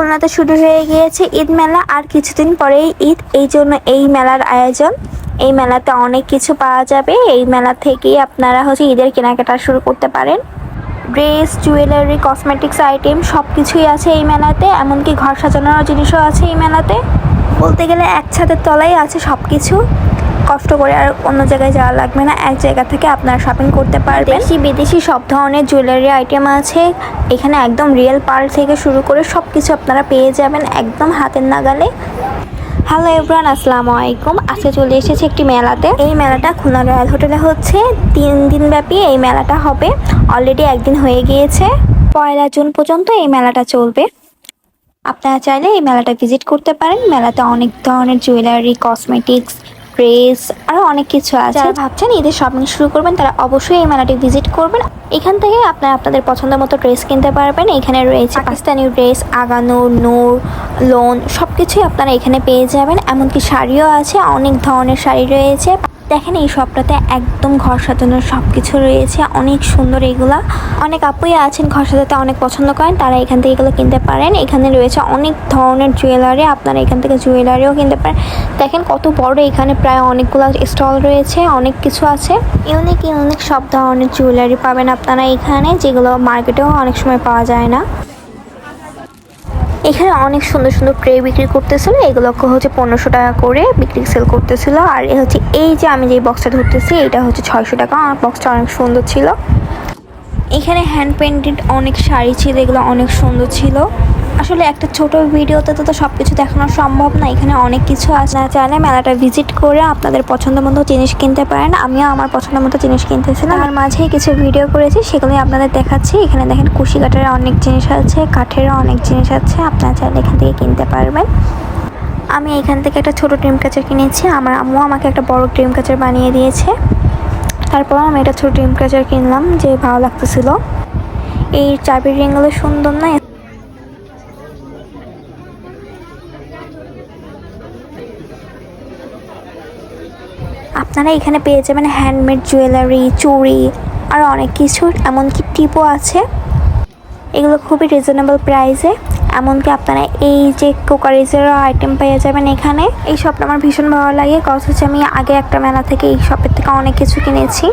খুলনাতে শুরু হয়ে গিয়েছে ঈদ মেলা আর কিছুদিন পরেই ঈদ। এই জন্য এই মেলার আয়োজন। এই মেলাতে অনেক কিছু পাওয়া যাবে। এই মেলা থেকেই আপনারা হচ্ছে ঈদের কেনাকাটা শুরু করতে পারেন। ড্রেস, জুয়েলারি, কসমেটিক্স আইটেম সব কিছুই আছে এই মেলাতে, এমনকি ঘর সাজানোর জিনিসও আছে এই মেলাতে। বলতে গেলে এক ছাদের তলায় আছে সব কিছু কষ্ট করে আর অন্য জায়গায় যাওয়া লাগবে না। এক জায়গা থেকে আপনারা শপিং করতে পারবেন। দেশি, বিদেশি সব ধরনের জুয়েলারি আইটেম আছে। এখানে একদম রিয়েল পার্ল থেকে শুরু করে সব কিছু আপনারা পেয়ে যাবেন একদম হাতের নাগালে। হ্যালো এভরান আসসালামু আলাইকুম। আজকে চলে এসেছে একটি মেলাতে। এই মেলাটা খুলনা রয়্যাল হোটেলে হচ্ছে। তিন দিন ব্যাপী এই মেলাটা হবে। অলরেডি একদিন হয়ে গিয়েছে। পয়লা জুন পর্যন্ত এই মেলাটা চলবে। আপনারা চাইলে এই মেলাটা ভিজিট করতে পারেন। মেলাতে অনেক ধরনের জুয়েলারি কসমেটিক্স ড্রেস আরও অনেক কিছু আছে। যারা ভাবছেন ঈদের শপিং শুরু করবেন তারা অবশ্যই এই মেলাটি ভিজিট করবেন। এখান থেকে আপনারা আপনাদের পছন্দ মতো ড্রেস কিনতে পারবেন। এখানে রয়েছে পাকিস্তানি ড্রেস আগানো নূর লোন সব কিছুই আপনারা এখানে পেয়ে যাবেন। এমনকি শাড়িও আছে অনেক ধরনের শাড়ি রয়েছে। দেখেন এই শপটাতে একদম ঘর সাজানোর সব কিছু রয়েছে, অনেক সুন্দর এগুলা। অনেক আপুই আছেন ঘর সাজাতে, অনেক পছন্দ করেন, তারা এখান থেকে এগুলো কিনতে পারেন। এখানে রয়েছে অনেক ধরনের জুয়েলারি আপনারা এখান থেকে জুয়েলারিও কিনতে পারেন। দেখেন কত বড়, এখানে প্রায় অনেকগুলো স্টল রয়েছে, অনেক কিছু আছে। ইউনিক ইউনিক সব ধরনের জুয়েলারি পাবেন আপনারা এখানে, যেগুলো মার্কেটেও অনেক সময় পাওয়া যায় না। এখানে অনেক সুন্দর সুন্দর ট্রে বিক্রি করতেছিল। এগুলোকে হচ্ছে পনেরোশো টাকা করে বিক্রি সেল করতেছিল। আর এ হচ্ছে, এই যে আমি যে বক্সটা ধরতেছি, এটা হচ্ছে ছয়শো টাকা। আমার বক্সটা অনেক সুন্দর ছিল। এখানে হ্যান্ড পেন্টেড অনেক শাড়ি ছিল, এগুলো অনেক সুন্দর ছিল। আসলে একটা ছোট ভিডিওতে তো তো সব কিছু দেখানো সম্ভব না, এখানে অনেক কিছু আছে। না চাইলে মেলাটা ভিজিট করে আপনাদের পছন্দ মতো জিনিস কিনতে পারেন, আমিও আমার পছন্দ মতো জিনিস কিনতেছিলাম আর মাঝেই কিছু ভিডিও করেছি, সেগুলোই আপনাদের দেখাচ্ছি। এখানে দেখেন কুশি কাঠের অনেক জিনিস আছে, কাঠেরও অনেক জিনিস আছে, আপনারা চাইলে এখান থেকে কিনতে পারবেন। আমি এখান থেকে একটা ছোট ড্রিম কাচার কিনেছি, আমার আম্মু আমাকে একটা বড় ড্রিম কাচার বানিয়ে দিয়েছে। তারপর আমি একটা ছোট ড্রিম কাচার কিনলাম, যে ভালো লাগতেছিল। এই চাবির রিংগুলো সুন্দর না আপনারা এখানে পেয়ে যাবেন হ্যান্ডমেড জুয়েলারি চুড়ি, আর অনেক কিছু, এমনকি টিপও আছে। এগুলো খুবই রিজনেবল প্রাইসে এমনকি আপনারা এই যে কোকারিজেরও আইটেম পেয়ে যাবেন এখানে। এই শপটা আমার ভীষণ ভালো লাগে কজ হচ্ছে আমি আগে একটা মেলা থেকে এই শপের থেকে অনেক কিছু কিনেছি।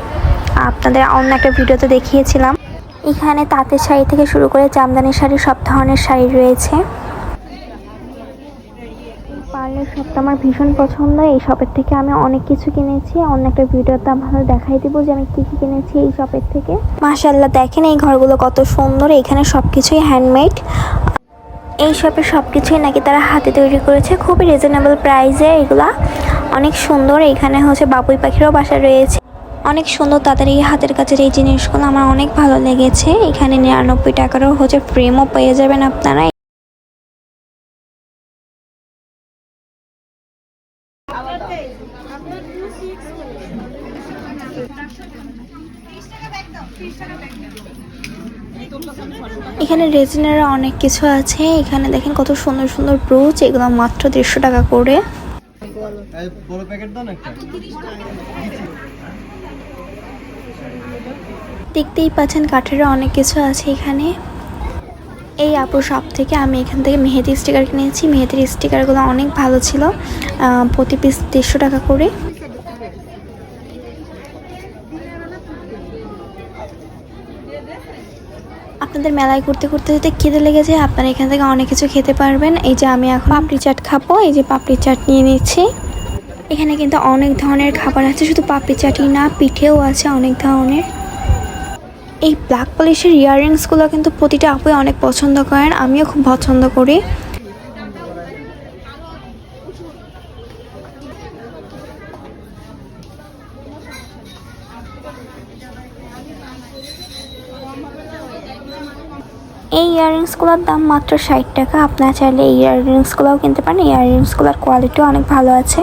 আপনাদের অন্য একটা ভিডিওতে দেখিয়েছিলাম। এখানে তাঁতের শাড়ি থেকে শুরু করে জামদানি শাড়ি, সব ধরনের শাড়ি রয়েছে। পার্লের শপটা আমার ভীষণ পছন্দ। এই শপের থেকে আমি অনেক কিছু কিনেছি। অন্য একটা ভিডিওতে আপনাদের দেখাই দিব যে আমি কী কী কিনেছি এই শপের থেকে। মাশাল্লাহ দেখেন এই ঘরগুলো কত সুন্দর। এখানে সব কিছুই হ্যান্ডমেড এই শপের সব কিছুই নাকি তারা হাতে তৈরি করেছে। খুবই রিজনেবল প্রাইসে এগুলা। অনেক সুন্দর। এখানে হচ্ছে বাবুই পাখিরও বাসা রয়েছে। অনেক সুন্দর তাদের এই হাতের কাছের এই জিনিসগুলো। আমার অনেক ভালো লেগেছে। এখানে নিরানব্বই টাকারও হচ্ছে ফ্রেমও পেয়ে যাবেন আপনারা। এখানে রেজিনার অনেক কিছু আছে। এখানে দেখেন কত সুন্দর সুন্দর ব্রুচ এগুলো মাত্র দেড়শো টাকা করে। দেখতেই পাচ্ছেন কাঠেরও অনেক কিছু আছে এখানে। এই আপুর শপ থেকে আমি এখান থেকে মেহেদি স্টিকার কিনেছি। মেহেদির স্টিকারগুলো অনেক ভালো ছিল। আহ, প্রতি পিস দেড়শো টাকা করে। আপনাদের মেলায় ঘুরতে ঘুরতে যেতে খেতে লেগেছে, আপনারা এখান থেকে অনেক কিছু খেতে পারবেন। এই যে আমি এখন পাপড়ি চাট খাব, এই যে পাপড়ি চাট নিয়ে নিচ্ছি। এখানে কিন্তু অনেক ধরনের খাবার আছে, শুধু পাপড়ি চাটই না, পিঠেও আছে অনেক ধরনের। এই ব্ল্যাক পলিশের ইয়াররিংসগুলো কিন্তু প্রতিটা আপুই অনেক পছন্দ করেন, আমিও খুব পছন্দ করি। এই ইয়াররিংসগুলোর দাম মাত্র ষাট টাকা। আপনারা চাইলে এই ইয়াররিংসগুলোও কিনতে পারেন। ইয়াররিংসগুলোর কোয়ালিটিও অনেক ভালো আছে।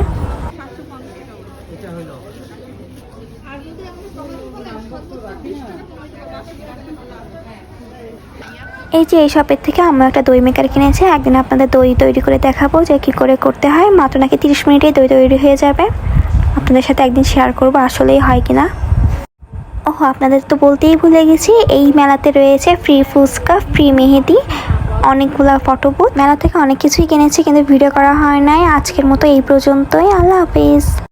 এই যে এই শপের থেকে আমরা একটা দই মেকার কিনেছি। একদিন আপনাদের দই তৈরি করে দেখাবো যে কী করে করতে হয়। মাত্র নাকি তিরিশ মিনিটেই দই তৈরি হয়ে যাবে। আপনাদের সাথে একদিন শেয়ার করব আসলেই হয় কিনা। আপনাদের তো বলতেই ভুলে গেছি, এই মেলাতে রয়েছে ফ্রি ফুচকা ফ্রি মেহেদি, অনেকগুলো ফটো বুথ মেলা থেকে অনেক কিছুই কিনেছি, কিন্তু ভিডিও করা হয় নাই। আজকের মতো এই পর্যন্তই। আল্লাহ হাফিজ।